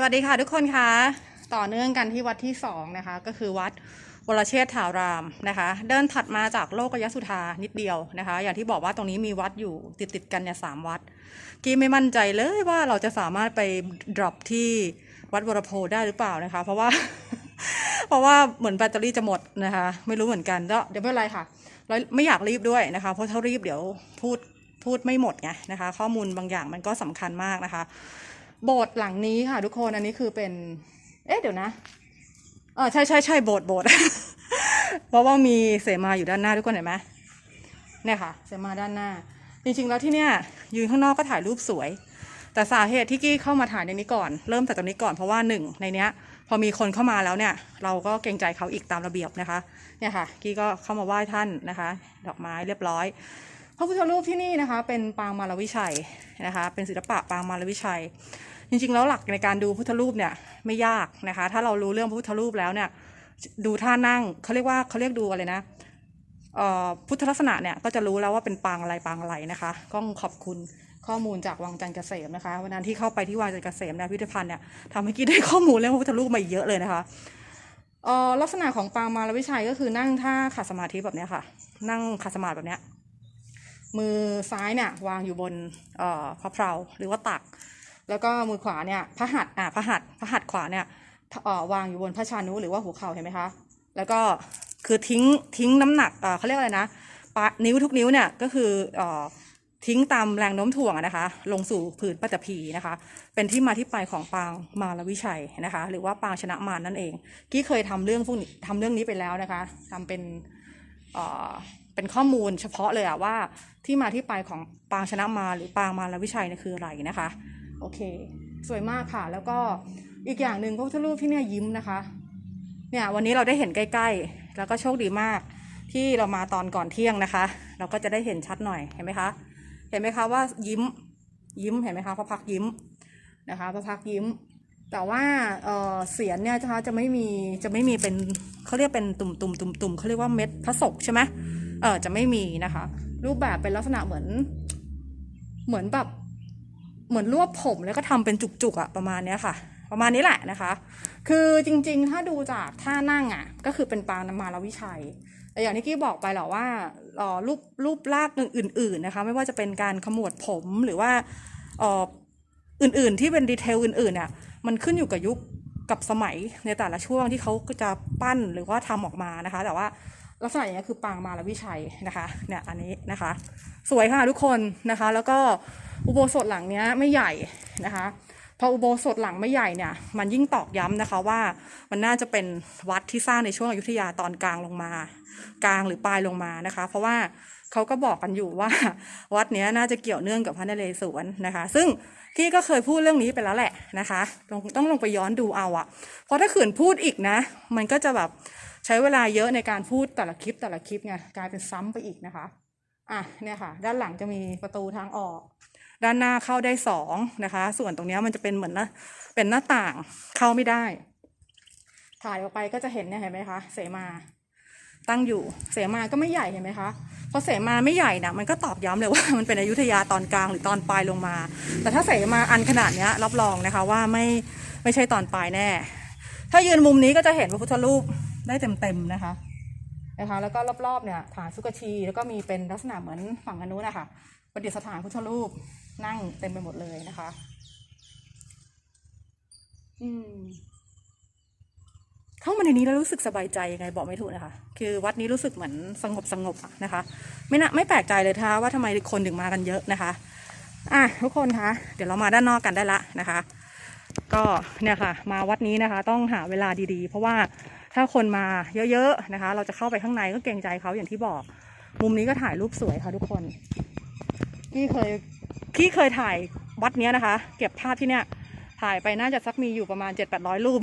สวัสดีค่ะทุกคนคะต่อเนื่องกันที่วัดที่สองนะคะ ก็คือวัดวรเชษฐารามนะคะ เดินถัดมาจากโลกยสุธานิดเดียวนะคะ อย่างที่บอกว่าตรงนี้มีวัดอยู่ติดติดกันเนี่ยสามวัด กี้ไม่มั่นใจเลยว่าเราจะสามารถไป drop ที่วัดวรโพได้หรือเปล่านะคะ เพราะว่า เพราะว่าเหมือนแบตเตอรี่จะหมดนะคะ ไม่รู้เหมือนกันก็เดี๋ยวไม่เป็นไรค่ะเราไม่อยากรีบด้วยนะคะ เพราะถ้ารีบเดี๋ยวพูดพูดไม่หมดไงนะคะ ข้อมูลบางอย่างมันก็สำคัญมากนะคะ โบสถ์หลังนี้ค่ะทุกคนอันนี้คือเป็น เอ๊ะเดี๋ยวนะเออใช่ใช่ใช่โบสถ์โบสถ์เพราะว่ามีเสมาอยู่ด้านหน้าทุกคนเห็นไหมเนี่ยค่ะ เสมาด้านหน้า จริงๆแล้วที่เนี่ยยืนข้างนอกก็ถ่ายรูปสวย แต่สาเหตุที่กี้เข้ามาถ่ายในนี้ก่อนเริ่มจากตรงนี้ก่อนเพราะว่าหนึ่งในเนี้ย พอมีคนเข้ามาแล้วเนี่ย เราก็เกรงใจเขาอีกตามระเบียบนะคะ เนี่ยค่ะ กี้ก็เข้ามาไหว้ท่านนะคะ ดอกไม้เรียบร้อยพระพุทธรูปที่นี่นะคะ เป็นปางมารวิชัยนะคะ เป็นศิลปะปางมารวิชัย จริงๆ แล้วหลักในการดูพุทธรูปเนี่ยไม่ยากนะคะ ถ้าเรารู้เรื่องพุทธรูปแล้วเนี่ยดูท่านั่งเขาเรียกว่าเขาเรียกดูอะไรนะพุทธลักษณะเนี่ยก็จะรู้แล้วว่าเป็นปางอะไรปางอะไรนะคะก็ขอบคุณข้อมูลจากวังจันทร์เกษมนะคะวันนั้นที่เข้าไปที่วังจันทร์เกษมเนยพิพิธภัณฑ์เนี่ยทำให้กี้ได้ข้อมูลเรื่องพระพุทธรูปมาเยอะเลยนะคะลักษณะของปางมารวิชัยก็คือนั่งท่าขัดสมาธิแบบเนี้ยค่ะ นั่งขัดสมาธิแบบเนี้ยมือซ้ายเนี่ยวางอยู่บนพระเพลาหรือว่าตัก แล้วก็มือขวาเนี่ยพระหัตถ์อะพระหัตถ์พระหัตถ์ขวาเนี่ยอวางอยู่บนพระชานุหรือว่าหัวเข่าเห็นไหมคะ แล้วก็คือทิ้งทิ้งน้ำหนักเอ่อเขาเรียกอะไรนะปะนิ้วทุกนิ้วเนี่ยก็คืออทิ้งตามแรงโน้มถ่วงนะคะ ลงสู่ผืนปัตภีนะคะ เป็นที่มาที่ไปของปางมารวิชัยนะคะ หรือว่าปางชนะมารนั่นเอง กี้เคยทำเรื่องพวกนี้ทำเรื่องนี้ไปแล้วนะคะทำเป็นเป็นข้อมูลเฉพาะเลยอะว่าที่มาที่ไปของปางชนะมาหรือปางมารวิชัยเนี่ยคืออะไรนะคะ โอเค สวยมากค่ะ แล้วก็อีกอย่างหนึ่งพระพุทธรูปที่เนี่ยยิ้มนะคะ เนี่ยวันนี้เราได้เห็นใกล้ๆ แล้วก็โชคดีมากที่เรามาตอนก่อนเที่ยงนะคะ เราก็จะได้เห็นชัดหน่อยเห็นไหมคะ เห็นไหมคะว่ายิ้มยิ้มเห็นไหมคะพระพักยิ้มนะคะพระพักยิ้ม แต่ว่าเออเสียนเนี่ยจะจะไม่มีจะไม่มีเป็นเขาเรียกเป็นตุ่มตุ่มตุ่มตุ่มเขาเรียกว่าเม็ดพระศกใช่ไหมเออจะไม่มีนะคะ รูปแบบเป็นลักษณะเหมือน เหมือนแบบ เหมือนรวบผมแล้วก็ทำเป็นจุกๆอะประมาณเนี้ยค่ะ ประมาณนี้แหละนะคะ คือจริงๆ ถ้าดูจากท่านั่งอะก็คือเป็นปางนมาลวิชัยแต่อย่างที่กี้บอกไปหละว่าอ่อรูปรูปลากอื่น ๆนะคะ ไม่ว่าจะเป็นการขมวดผมหรือว่าอ่ออื่นๆที่เป็นดีเทลอื่นๆเนี่ยมันขึ้นอยู่กับยุคกับสมัยในแต่ละช่วงที่เขาก็จะปั้นหรือว่าทำออกมานะคะ แต่ว่าลักษณะอย่างนี้ยคือปางมาลวิชัยนะคะเนี่ยอันนี้นะคะ สวยค่ะทุกคนนะคะ แล้วก็ อุโบสถหลังเนี้ยไม่ใหญ่นะคะพออุโบสถหลังไม่ใหญ่เนี่ย มันยิ่งตอกย้ำนะคะว่ามันน่าจะเป็นวัดที่สร้างในช่วงอยุธยาตอนกลางลงมา กลางหรือปลายลงมานะคะ เพราะว่าเขาก็บอกกันอยู่ว่าวัดเนี้ยน่าจะเกี่ยวเนื่องกับพระนเรศวรนะคะ ซึ่งกี้ก็เคยพูดเรื่องนี้ไปแล้วแหละนะคะต้องต้องลงไปย้อนดูเอาอะเพราะถ้าขืนพูดอีกนะ มันก็จะแบบใช้เวลาเยอะในการพูดแต่ละคลิปแต่ละคลิปไงกลายเป็นซ้ำไปอีกนะคะอะเนี่ยค่ะ ด้านหลังจะมีประตูทางออก ด้านหน้าเข้าได้สองนะคะ ส่วนตรงนี้มันจะเป็นเหมือนนะเป็นหน้าต่างเข้าไม่ได้ ถ่ายออกไปก็จะเห็นเนี่ยเห็นไหมคะเสมาตั้งอยู่เสมาก็ไม่ใหญ่เห็นไหมคะพอเสมาไม่ใหญ่นะมันก็ตอกย้ำเลยว่ามันเป็นอยุธยาตอนกลางหรือตอนปลายลงมา แต่ถ้าเสมาอันขนาดเนี้ยรับรองนะคะว่าไม่ไม่ใช่ตอนปลายแน่ ถ้ายืนมุมนี้ก็จะเห็นพระพุทธรูปได้เต็มๆนะคะนะคะแล้วก็รอบๆเนี่ยฐานสุกชี แล้วก็มีเป็นลักษณะเหมือนฝั่งอนนุนะคะประดิษฐานพุทธรูป นั่งเต็มไปหมดเลยนะคะ อืมเข้ามาในนี้แล้วรู้สึกสบายใจยังไงบอกไม่ถูกนะคะ คือวัดนี้รู้สึกเหมือนสงบสงบอะนะคะ ไม่น่าไม่แปลกใจเลยท่าว่าทำไมคนถึงมากันเยอะนะคะ อะทุกคนคะเดี๋ยวเรามาด้านนอกกันได้ละนะคะ ก็เนี่ยค่ะ มาวัดนี้นะคะ ต้องหาเวลาดีๆ เพราะว่าถ้าคนมาเยอะๆนะคะ เราจะเข้าไปข้างในก็เกรงใจเขาอย่างที่บอก มุมนี้ก็ถ่ายรูปสวยค่ะทุกคนพี่เคย พี่เคยถ่ายวัดเนี้ยนะคะ เก็บภาพที่เนี้ยถ่ายไปน่าจะสักมีอยู่ประมาณเจ็ดแปดร้อยรูป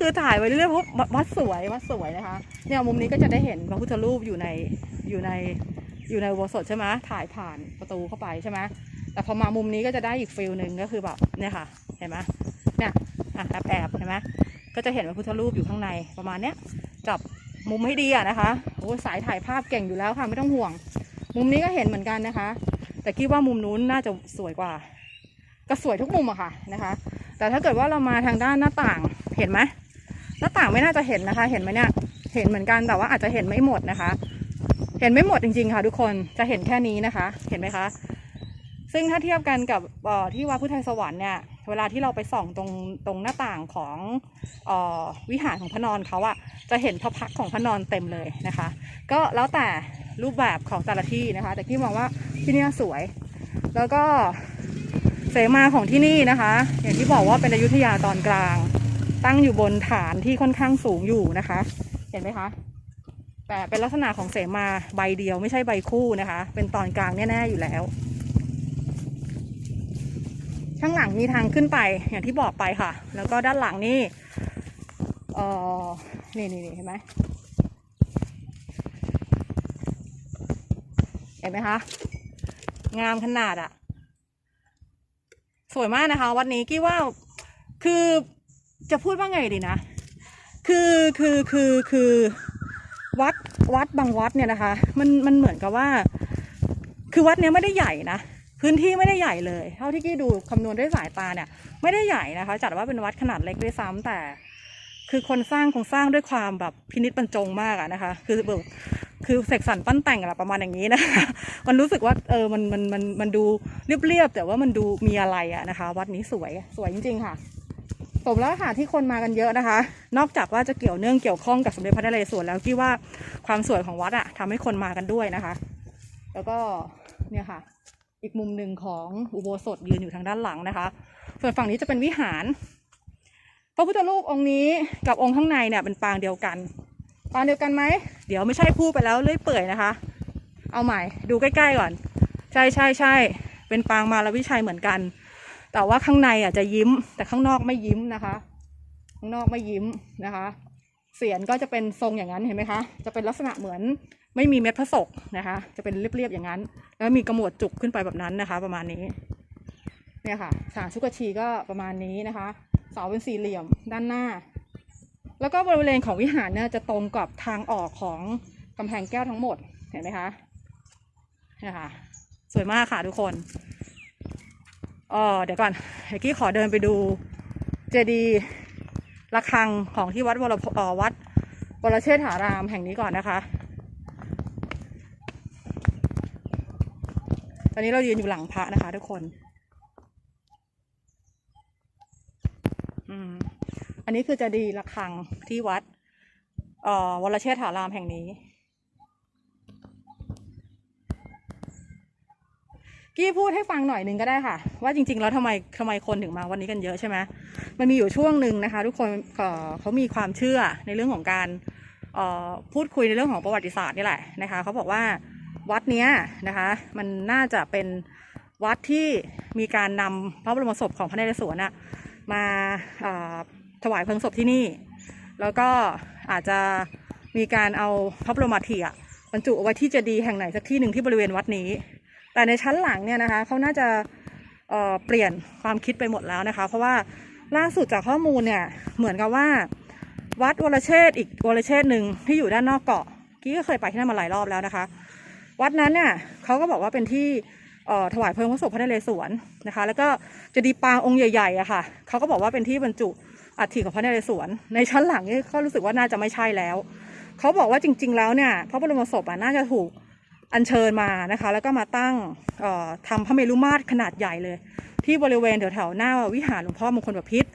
คือถ่ายไว้เรื่อยๆเพราะวัดสวยวัดสวยนะคะเนี่ยมุมนี้ก็จะได้เห็นพระพุทธรูปอยู่ในอยู่ในอยู่ในอุโบสถใช่ไหมถ่ายผ่านประตูเข้าไปใช่ไหมแต่พอมามุมนี้ก็จะได้อีกฟิลหนึ่งก็คือแบบเนี่ยค่ะ เห็นไหมเนี่ยอะแอบแอบเห็นไหมก็จะเห็นพระพุทธรูปอยู่ข้างในประมาณเนี้ยจับมุมให้ดีอะนะคะโอ้สายถ่ายภาพเก่งอยู่แล้วค่ะไม่ต้องห่วง มุมนี้ก็เห็นเหมือนกันนะคะ แต่คิดว่ามุมนู้นน่าจะสวยกว่า ก็สวยทุกมุมอะค่ะนะคะ แต่ถ้าเกิดว่าเรามาทางด้านหน้าต่างเห็นไหมหน้าต่างไม่น่าจะเห็นนะคะ เห็นไหมเนี่ย เห็นเหมือนกันแต่ว่าอาจจะเห็นไม่หมดนะคะ เห็นไม่หมดจริงๆค่ะ ทุกคนจะเห็นแค่นี้นะคะ เห็นไหมคะ ซึ่งถ้าเทียบกันกับที่วัดพุทธไทยสวรรค์เนี่ยเวลาที่เราไปส่องตรงตรงหน้าต่างของออวิหารของพระนอนเขาอะจะเห็นพระพักของพระนอนเต็มเลยนะคะ ก็แล้วแต่รูปแบบของแต่ละที่นะคะ แต่ที่มองว่าที่นี่สวย แล้วก็เสมาของที่นี่นะคะ อย่างที่บอกว่าเป็นอยุธยาตอนกลาง ตั้งอยู่บนฐานที่ค่อนข้างสูงอยู่นะคะ เห็นไหมคะแต่เป็นลักษณะของเสมาใบเดียวไม่ใช่ใบคู่นะคะ เป็นตอนกลางแน่ๆอยู่แล้ว ข้างหลังมีทางขึ้นไปอย่างที่บอกไปค่ะ แล้วก็ด้านหลังนี่เออนี่นี่นี่เห็นไหมเห็นไหมคะ งามขนาดอะสวยมากนะคะ วัดนี้กี้ว่าคือจะพูดว่าไงดีนะ คือคือคือคือวัดวัดบางวัดเนี่ยนะคะ มันมันเหมือนกับว่า คือวัดเนี้ยไม่ได้ใหญ่นะ พื้นที่ไม่ได้ใหญ่เลย เท่าที่กี้ดูคำนวณด้วยสายตาเนี่ย ไม่ได้ใหญ่นะคะ จัดว่าเป็นวัดขนาดเล็กด้วยซ้ำแต่ คือคนสร้างคงสร้างด้วยความแบบพินิจบรรจงมากอะนะคะ คือแบบคือเสกสรรปั้นแต่งอะไรประมาณอย่างนี้นะคะ มันรู้สึกว่าเออมันมันมันมันดูเรียบๆแต่ว่ามันดูมีอะไรอะนะคะ วัดนี้สวยสวยจริง ๆ ค่ะสมแล้วค่ะที่คนมากันเยอะนะคะ นอกจากว่าจะเกี่ยวเนื่องเกี่ยวข้องกับสมเด็จพระนเรศวรแล้วกี้ว่าความสวยของวัดอะทำให้คนมากันด้วยนะคะ แล้วก็เนี่ยค่ะ อีกมุมหนึ่งของอุโบสถยืนอยู่ทางด้านหลังนะคะ ส่วนฝั่งนี้จะเป็นวิหาร พระพุทธรูปองค์นี้กับองค์ข้างในเนี่ยเป็นปางเดียวกัน ปางเดียวกันไหม เดี๋ยวไม่ใช่พูดไปแล้วเลื่อยเปื่อยนะคะ เอาใหม่ดูใกล้ๆก่อน ใช่ใช่ใช่เป็นปางมาลวิชัยเหมือนกัน แต่ว่าข้างในอะจะยิ้ม แต่ข้างนอกไม่ยิ้มนะคะ ข้างนอกไม่ยิ้มนะคะ เสียนก็จะเป็นทรงอย่างนั้นเห็นไหมคะ จะเป็นลักษณะเหมือน ไม่มีเม็ดพระศกนะคะ จะเป็นเรียบๆอย่างนั้น แล้วมีกระหมวดจุกขึ้นไปแบบนั้นนะคะ ประมาณนี้เนี่ยค่ะสารชุกชีก็ประมาณนี้นะคะเสาเป็นสี่เหลี่ยมด้านหน้า แล้วก็บริเวณของวิหารเนี่ยจะตรงกับทางออกของกำแพงแก้วทั้งหมดเห็นไหมคะเนี่ยค่ะสวยมากค่ะทุกคนเออเดี๋ยวก่อนเดี๋ยวกี้ขอเดินไปดูเจดีย์ระฆังของที่วัดวรพเอ่อวัดวรเชษฐารามแห่งนี้ก่อนนะคะ อนนี้เรายืนอยู่หลังพระนะคะ ทุกคน อืม อันนี้คือจะดีระฆังที่วัด เอ่อวรเชษฐารามแห่งนี้ กี้พูดให้ฟังหน่อยหนึ่งก็ได้ค่ะ ว่าจริง ๆ แล้วทำไมทำไมคนถึงมาวันนี้กันเยอะใช่ไหมมันมีอยู่ช่วงหนึ่งนะคะ ทุกคนเขามีความเชื่อในเรื่องของการพูดคุยในเรื่องของประวัติศาสตร์นี่แหละนะคะเขาบอกว่า วัดเนี้ยนะคะ มันน่าจะเป็นวัดที่มีการนำพระบรมศพของพระนเรศวรน่ะมาถวายเพลิงศพที่นี่ แล้วก็อาจจะมีการเอาพระบรมอัฐิอะบรรจุเอาไว้ที่เจดีย์แห่งไหนสักที่หนึ่งที่บริเวณวัดนี้ แต่ในชั้นหลังเนี่ยนะคะเขาน่าจะเเปลี่ยนความคิดไปหมดแล้วนะคะ เพราะว่าล่าสุดจากข้อมูลเนี่ยเหมือนกับว่า วัดวรเชษฐ์อีกวรเชษฐ์หนึ่งที่อยู่ด้านนอกเกาะกี้ก็เคยไปที่นั่นมาหลายรอบแล้วนะคะ วัดนั้นเนี่ยเขาก็บอกว่าเป็นที่ถวายเพลิงพระศพพระนเรศวรนะคะ แล้วก็จะดีปางองค์ใหญ่ๆอะค่ะเขาก็บอกว่าเป็นที่บรรจุอัฐิของพระนเรศวร ในชั้นหลังนี่ก็รู้สึกว่าน่าจะไม่ใช่แล้วเขาบอกว่าจริง ๆ แล้วเนี่ยพระบรมศพอะน่าจะถูกอัญเชิญมานะคะ แล้วก็มาตั้งทำพระเมรุมาตรขนาดใหญ่เลย ที่บริเวณแถวๆหน้าวิหารหลวงพ่อมงคลบพิตร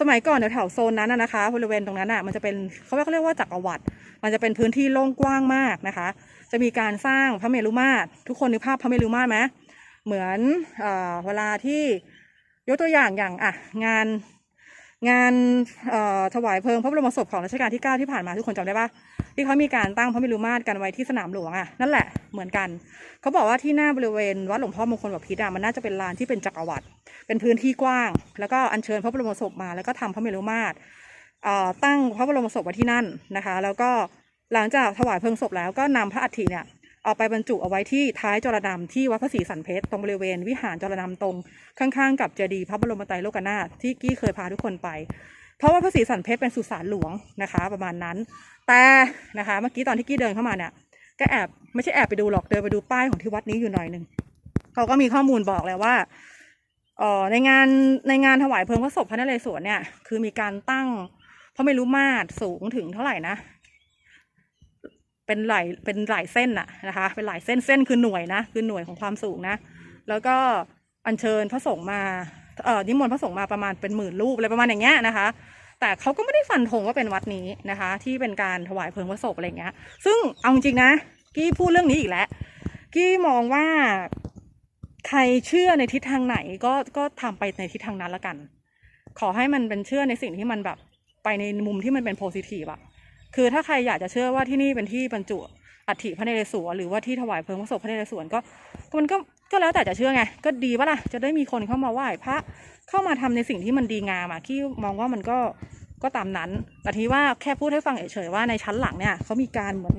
สมัยก่อนแถวๆโซนนั้นนะนะคะ บริเวณตรงนั้นอะมันจะเป็นเขาเรียกว่าจักรวรรดิมันจะเป็นพื้นที่โล่งกว้างมากนะคะ จะมีการสร้างพระเมรุมาตรทุกคนนึกภาพพระเมรุมาตรไหมเหมือนเอเวลาที่ยกตัวอย่างอย่างอะงานงานถวายเพลิงพระบรมศพของรัชกาลที่ 9 ที่ผ่านมาทุกคนจำได้ปะที่เขามีการตั้งพระเมรุมาตรกันไว้ที่สนามหลวงอะนั่นแหละเหมือนกัน เขาบอกว่าที่หน้าบริเวณวัดหลวงพ่อมงคลบพิตรอะมันน่าจะเป็นลานที่เป็นจักรวรรดิเป็นพื้นที่กว้าง แล้วก็อัญเชิญพระบรมศพมาแล้วก็ทำพระเมรุมาตรตั้งพระบรมศพไว้ที่นั่นนะคะ แล้วก็ หลังจากถวายเพลิงศพแล้วก็นำพระอัฐิเนี่ยเอาไปบรรจุเอาไว้ที่ท้ายจรดำที่วัดพระศรีสันเพชรตรงบริเวณวิหารจรดำตรงข้างๆ กับเจดีย์พระบรมไตรโลกนาถที่กี้เคยพาทุกคนไป เพราะว่าพระศรีสันเพชรเป็นสุสานหลวงนะคะ ประมาณนั้น แต่นะคะเมื่อกี้ตอนที่กี้เดินเข้ามาเนี่ยก็แอบไม่ใช่แอบไปดูหรอกเดินไปดูป้ายของที่วัดนี้อยู่หน่อยหนึ่งเขาก็มีข้อมูลบอกแล้วว่าอเอ่อในงานในงานถวายเพลิงพระศพพระนเรศวรเนี่ยคือมีการตั้งพระเมรุมาตรสูงถึงเท่าไหร่นะ เป็นหลายเป็นหลายเส้นอะนะคะ เป็นหลายเส้นเส้นคือหน่วยนะคือหน่วยของความสูงนะ แล้วก็อัญเชิญพระสงฆ์มาเอ่อนิมนต์พระสงฆ์มาประมาณเป็นหมื่นรูปอะไรประมาณอย่างเงี้ยนะคะ แต่เขาก็ไม่ได้ฟันธงว่าเป็นวัดนี้นะคะ ที่เป็นการถวายเพลิงพระศพอะไรเงี้ย ซึ่งเอาจริงนะกี้พูดเรื่องนี้อีกแล้วกี้มองว่าใครเชื่อในทิศทางไหนก็ก็ทำไปในทิศทางนั้นละกัน ขอให้มันเป็นเชื่อในสิ่งที่มันแบบไปในมุมที่มันเป็นโพซิทีฟอะ คือถ้าใครอยากจะเชื่อว่าที่นี่เป็นที่บรรจุอัฐิพระนเรศวรหรือว่าที่ถวายเพลิงพระศพพระนเรศวรก็มันก็ก็แล้วแต่จะเชื่อไง ก็ดีปะล่ะจะได้มีคนเข้ามาไหว้พระเข้ามาทำในสิ่งที่มันดีงามอะที่มองว่ามันก็ก็ตามนั้น แต่ที่ว่าแค่พูดให้ฟังเฉยๆว่าในชั้นหลังเนี่ยเขามีการเหมือน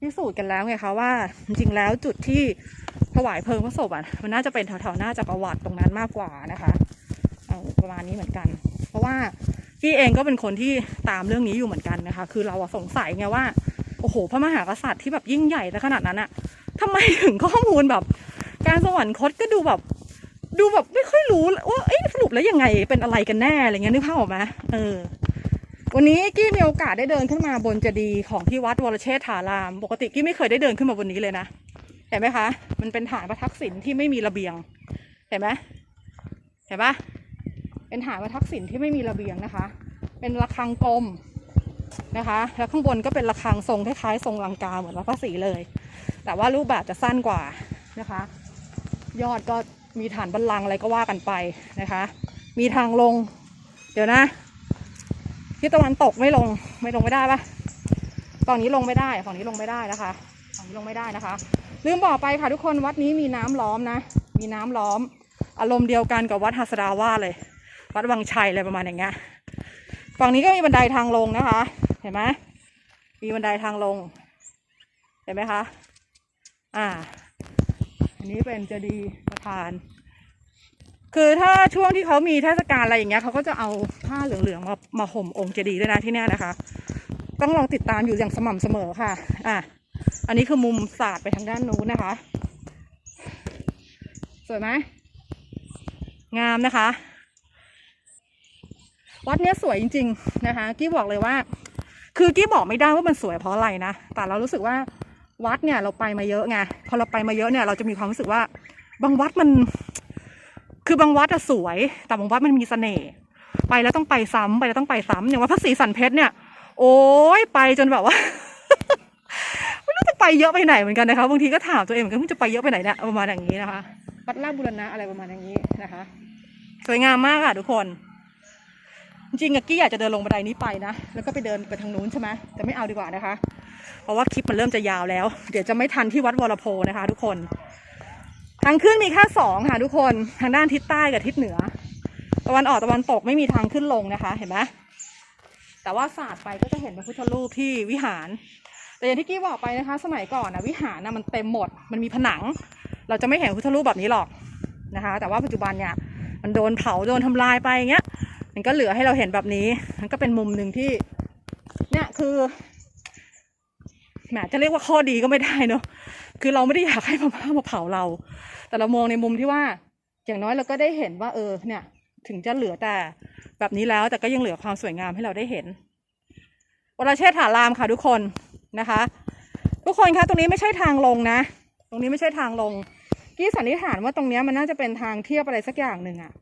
พิสูจน์กันแล้วไงคะว่า จริงๆแล้วจุดที่ถวายเพลิงพระศพอะมันน่าจะเป็นแถวๆหน้าจักรวรรดิตรงนั้นมากกว่านะคะเอาประมาณนี้เหมือนกัน เพราะว่า พี่เองก็เป็นคนที่ตามเรื่องนี้อยู่เหมือนกันนะคะ คือเราอะสงสัยไงว่า โอ้โห พระมหากษัตริย์ที่แบบยิ่งใหญ่แต่ขนาดนั้นอะทำไมถึงข้อมูลแบบ การสวรรคตก็ดูแบบ ดูแบบไม่ค่อยรู้ว่าเอ้สรุปแล้วยังไงเป็นอะไรกันแน่อะไรเงี้ยนึกภาพออกไหมเออ วันนี้กี้มีโอกาสได้เดินขึ้นมาบนเจดีย์ของที่วัดวรเชษฐาราม ปกติกี้ไม่เคยได้เดินขึ้นมาบนนี้เลยนะเห็นไหมคะ มันเป็นฐานประทักษิณที่ไม่มีระเบียง เห็นไหมเห็นปะ เป็นฐานประทักษิณที่ไม่มีระเบียงนะคะ เป็นระฆังกลมนะคะ แล้วข้างบนก็เป็นระฆังทรงคล้ายๆทรงลังกาเหมือนวัดพระศรีเลย แต่ว่ารูปแบบจะสั้นกว่านะคะ ยอดก็มีฐานบัลลังอะไรก็ว่ากันไปนะคะ มีทางลง เดี๋ยวนะทิศตะวันตกไม่ลงไม่ลงไม่ได้ปะฝั่งนี้ลงไม่ได้ฝั่งนี้ลงไม่ได้นะคะฝั่งนี้ลงไม่ได้นะคะ ลืมบอกไปค่ะทุกคนวัดนี้มีน้ำล้อมนะ มีน้ำล้อม อารมณ์เดียวกันกับวัดหัสดาว่าเลย วัดวังชัยอะไรประมาณอย่างเงี้ยฝั่งนี้ก็มีบันไดทางลงนะคะ เห็นไหมมีบันไดทางลง เห็นไหมคะ อ่า อันนี้เป็นเจดีย์ประธาน คือถ้าช่วงที่เขามีเทศกาลอะไรอย่างเงี้ยเขาก็จะเอาผ้าเหลืองๆมามาห่มองค์เจดีย์ด้วยนะที่เนี่ยนะคะ ต้องลองติดตามอยู่อย่างสม่ำเสมอค่ะ อะอันนี้คือมุมศาสตร์ไปทางด้านนู้นนะคะ สวยไหมงามนะคะ วัดเนี้ยสวยจริง ๆนะคะ กี้บอกเลยว่า คือกี้บอกไม่ได้ว่ามันสวยเพราะอะไรนะ แต่เรารู้สึกว่าวัดเนี่ยเราไปมาเยอะไง พอเราไปมาเยอะเนี่ยเราจะมีความรู้สึกว่า บางวัดมัน คือบางวัดอะสวย แต่บางวัดมันมีเสน่ห์ ไปแล้วต้องไปซ้ำไปแล้วต้องไปซ้ำอย่างว่าพระศรีสันเพชรเนี่ย โอ้ยไปจนแบบว่าไม่รู้จะไปเยอะไปไหนเหมือนกันนะคะ บางทีก็ถามตัวเองเหมือนกันว่าจะไปเยอะไปไหนเนี่ยประมาณอย่างนี้นะคะ วัดราชบุรณะอะไรประมาณอย่างนี้นะคะ สวยงามมากค่ะทุกคน จริงอะกี้อยากจะเดินลงบันไดนี้ไปนะ แล้วก็ไปเดินไปทางนู้นใช่ไหมแต่ไม่เอาดีกว่านะคะ เพราะว่าคลิปมันเริ่มจะยาวแล้ว เดี๋ยวจะไม่ทันที่วัดวรโพนะคะ ทุกคน ทางขึ้นมีแค่สองค่ะทุกคน ทางด้านทิศใต้กับทิศเหนือ ตะวันออกตะวันตกไม่มีทางขึ้นลงนะคะ เห็นไหมแต่ว่าศาสตร์ไปก็จะเห็นพระพุทธรูปที่วิหาร แต่อย่างที่กี้บอกไปนะคะ สมัยก่อนนะวิหารนะมันเต็มหมด มันมีผนัง เราจะไม่เห็นพุทธรูปแบบนี้หรอกนะคะ แต่ว่าปัจจุบันเนี่ยมันโดนเผาโดนทำลายไปอย่างเงี้ย มันก็เหลือให้เราเห็นแบบนี้ มันก็เป็นมุมหนึ่งที่ เนี่ยคือแหมจะเรียกว่าข้อดีก็ไม่ได้เนอะคือเราไม่ได้อยากให้พม่ามาเผาเรา แต่เรามองในมุมที่ว่า อย่างน้อยเราก็ได้เห็นว่า เออ เนี่ย ถึงจะเหลือแต่แบบนี้แล้วแต่ก็ยังเหลือความสวยงามให้เราได้เห็นวรเชษฐารามค่ะทุกคนนะคะ ทุกคนคะตรงนี้ไม่ใช่ทางลงนะ ตรงนี้ไม่ใช่ทางลง กี้สันนิษฐานว่าตรงนี้มันน่าจะเป็นทางเทียบอะไรสักอย่างหนึ่งอะ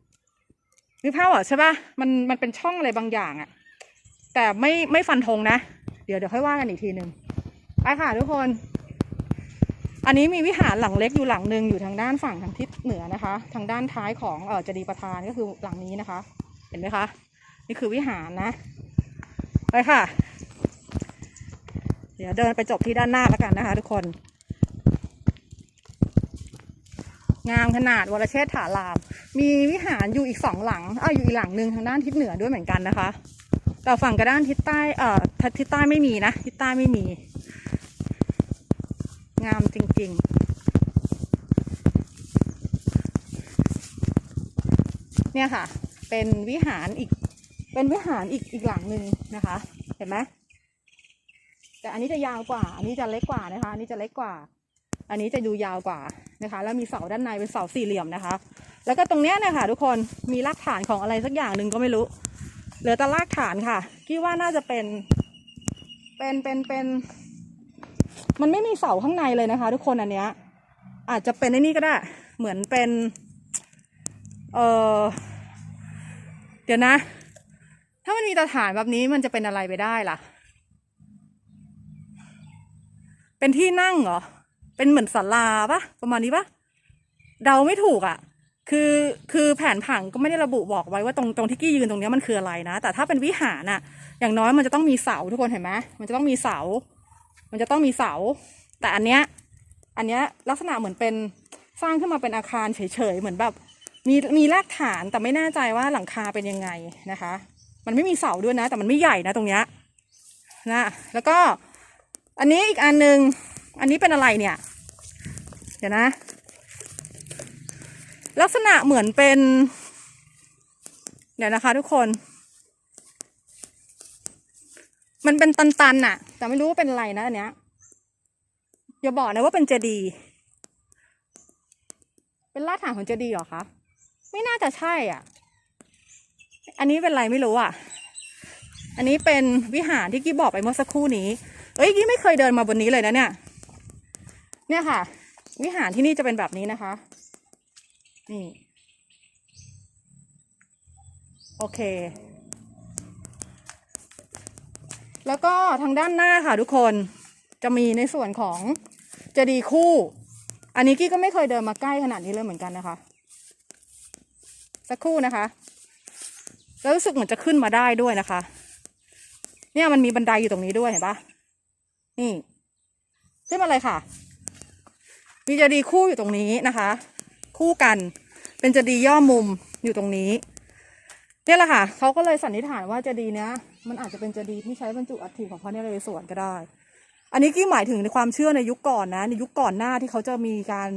นึกภาพออกใช่ปะมันมันเป็นช่องอะไรบางอย่างอะแต่ไม่ไม่ฟันธงนะ เดี๋ยวเดี๋ยวค่อยว่ากันอีกทีหนึ่งไปค่ะทุกคน อันนี้มีวิหารหลังเล็กอยู่หลังหนึ่งอยู่ทางด้านฝั่งทางทิศเหนือนะคะ ทางด้านท้ายของเออจดีประธานก็คือหลังนี้นะคะ เห็นไหมคะ นี่คือวิหารนะ ไปค่ะ เดี๋ยวเดินไปจบที่ด้านหน้าแล้วกันนะคะ ทุกคน งามขนาดวรเชษฐาราม มีวิหารอยู่อีกสองหลังอ่าอยู่อีกหลังหนึ่งทางด้านทิศเหนือด้วยเหมือนกันนะคะ แต่ฝั่งกระด้านทิศใต้เอ่อทิศใต้ไม่มีนะ ทิศใต้ไม่มี งามจริง ๆเนี่ยค่ะ เป็นวิหารอีก เป็นวิหารอีกอีกหลังหนึ่งนะคะ เห็นไหมแต่อันนี้จะยาวกว่า อันนี้จะเล็กกว่านะคะ อันนี้จะเล็กกว่า อันนี้จะดูยาวกว่า นะคะ แล้วมีเสาด้านในเป็นเสาสี่เหลี่ยมนะคะ แล้วก็ตรงเนี้ยนี่ยค่ะทุกคนมีรากฐานของอะไรสักอย่างหนึ่งก็ไม่รู้เหลือแต่รากฐานค่ะคิดว่าน่าจะเป็น เป็นเป็นเป็น มันไม่มีเสาข้างในเลยนะคะ ทุกคนอันเนี้ย อาจจะเป็นไอ้นี่ก็ได้ เหมือนเป็น เออเดี๋ยวนะ ถ้ามันมีตาฐานแบบนี้มันจะเป็นอะไรไปได้ล่ะ เป็นที่นั่งเหรอ เป็นเหมือนศาลาปะประมาณนี้ปะเดาไม่ถูกอะ่ะ คือคือแผนผังก็ไม่ได้ระบุบอกไว้ว่าตรงตรงที่กี้ยืนตรงเนี้ยมันคืออะไรนะ แต่ถ้าเป็นวิหารน่ะ อย่างน้อยมันจะต้องมีเสาทุกคนเห็นไหมมันจะต้องมีเสา มันจะต้องมีเสา แต่อันเนี้ยอันเนี้ยลักษณะเหมือนเป็นสร้างขึ้นมาเป็นอาคารเฉยๆเหมือนแบบมีมีรากฐานแต่ไม่แน่ใจว่าหลังคาเป็นยังไงนะคะ มันไม่มีเสาด้วยนะ แต่มันไม่ใหญ่นะตรงเนี้ยนะแล้วก็อันนี้อีกอันหนึ่ง อันนี้เป็นอะไรเนี่ย เดี๋ยวนะ ลักษณะเหมือนเป็น เดี๋ยวนะคะทุกคน มันเป็นตันๆน่ะ แต่ไม่รู้ว่าเป็นอะไรนะอันเนี้ยอย่าบอกนะว่าเป็นเจดีย์เป็นรากฐานของเจดีย์เหรอคะ ไม่น่าจะใช่อะ อันนี้เป็นอะไรไม่รู้อะ อันนี้เป็นวิหารที่กี้บอกไปเมื่อสักครู่นี้ เอ้ยกี้ไม่เคยเดินมาบนนี้เลยนะเนี่ย เนี่ยค่ะ วิหารที่นี่จะเป็นแบบนี้นะคะ นี่ โอเค แล้วก็ทางด้านหน้าค่ะทุกคนจะมีในส่วนของเจดีย์คู่ อันนี้กี้ก็ไม่เคยเดินมาใกล้ขนาดนี้เลยเหมือนกันนะคะ สักครู่นะคะแล้วรู้สึกเหมือนจะขึ้นมาได้ด้วยนะคะ เนี่ยมันมีบันไดอยู่ตรงนี้ด้วยเห็นปะนี่ ขึ้นมาเลยค่ะ มีเจดีย์คู่อยู่ตรงนี้นะคะ คู่กันเป็นเจดีย์ย่อมุมอยู่ตรงนี้เนี่ยแหละค่ะเขาก็เลยสันนิษฐานว่าเจดีย์เนี้ยมันอาจจะเป็นเจดีย์ที่ใช้บรรจุอัฐิของพระนเรศวรก็ได้ อันนี้กี้หมายถึงในความเชื่อในยุคก่อนนะในยุคก่อนหน้าที่เขาจะมีการ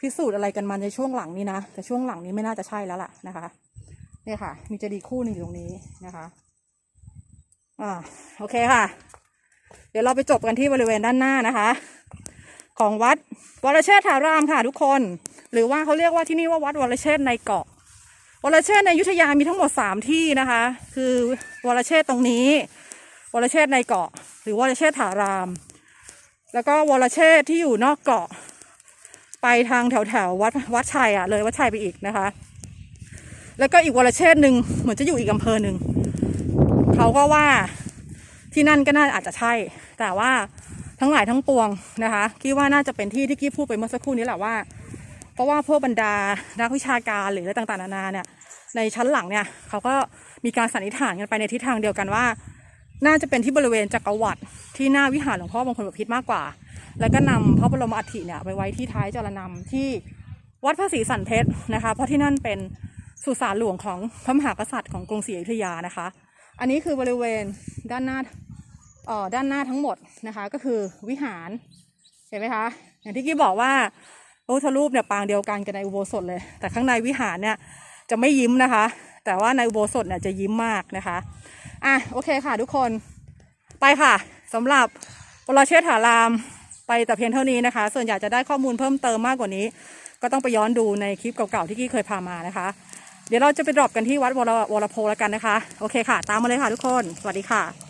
พิสูจน์อะไรกันมาในช่วงหลังนี้นะแต่ช่วงหลังนี้ไม่น่าจะใช่แล้วล่ะนะคะเนี่ยค่ะ มีเจดีย์คู่หนึ่งอยู่ตรงนี้นะคะอ่าโอเคค่ะ เดี๋ยวเราไปจบกันที่บริเวณด้านหน้านะคะ ของวัดวรเชษฐารามค่ะทุกคน หรือว่าเขาเรียกว่าที่นี่ว่าวัดวรเชษในเกาะ วรเชษในยุธยามีทั้งหมดสามที่นะคะ คือวรเชษตรงนี้ วรเชษในเกาะ หรือวรเชษฐาราม แล้วก็วรเชษที่อยู่นอกเกาะ ไปทางแถวแถวๆวัดวัดชัยอะเลยวัดชัยไปอีกนะคะ แล้วก็อีกวรเชษหนึ่งเหมือนจะอยู่อีกอำเภอหนึ่งเขาก็ว่าที่นั่นก็น่าอาจจะใช่ แต่ว่า ทั้งหลายทั้งปวงนะคะคิดว่าน่าจะเป็นที่ที่กี้พูดไปเมื่อสักครู่นี้แหละว่า เพราะว่าพวกบรรดานักวิชาการหรืออะไรต่างๆนานาเนี่ยในชั้นหลังเนี่ยเขาก็มีการสันนิษฐานกันไปในทิศทางเดียวกันว่า น่าจะเป็นที่บริเวณจักรวรรดิที่หน้าวิหารหลวงพ่อบางคนบพิตรมากกว่า แล้วก็นำพระบรมอัฐิเนี่ยไปไว้ที่ท้ายจรนำที่วัดพระศรีสันเพชรนะคะ เพราะที่นั่นเป็นสุสานหลวงของพระมหากษัตริย์ของกรุงศรีอยุธยานะคะ อันนี้คือบริเวณด้านหน้า ด้านหน้าทั้งหมดนะคะ ก็คือวิหารเห็นไหมคะ อย่างที่กี้บอกว่าพระพุทธรูปเนี่ยปางเดียวกันกับในอุโบสถเลย แต่ข้างในวิหารเนี่ยจะไม่ยิ้มนะคะ แต่ว่าในอุโบสถเนี่ยจะยิ้มมากนะคะอะโอเคค่ะทุกคนไปค่ะสำหรับวรเชษฐารามไปแต่เพียงเท่านี้นะคะ ส่วนอยากจะได้ข้อมูลเพิ่มเติมมากกว่านี้ ก็ต้องไปย้อนดูในคลิปเก่าๆที่กี้เคยพามานะคะ เดี๋ยวเราจะไปดรอปกันที่วัดวรวรโพแล้วกันนะคะ โอเคค่ะ ตามมาเลยค่ะทุกคน สวัสดีค่ะ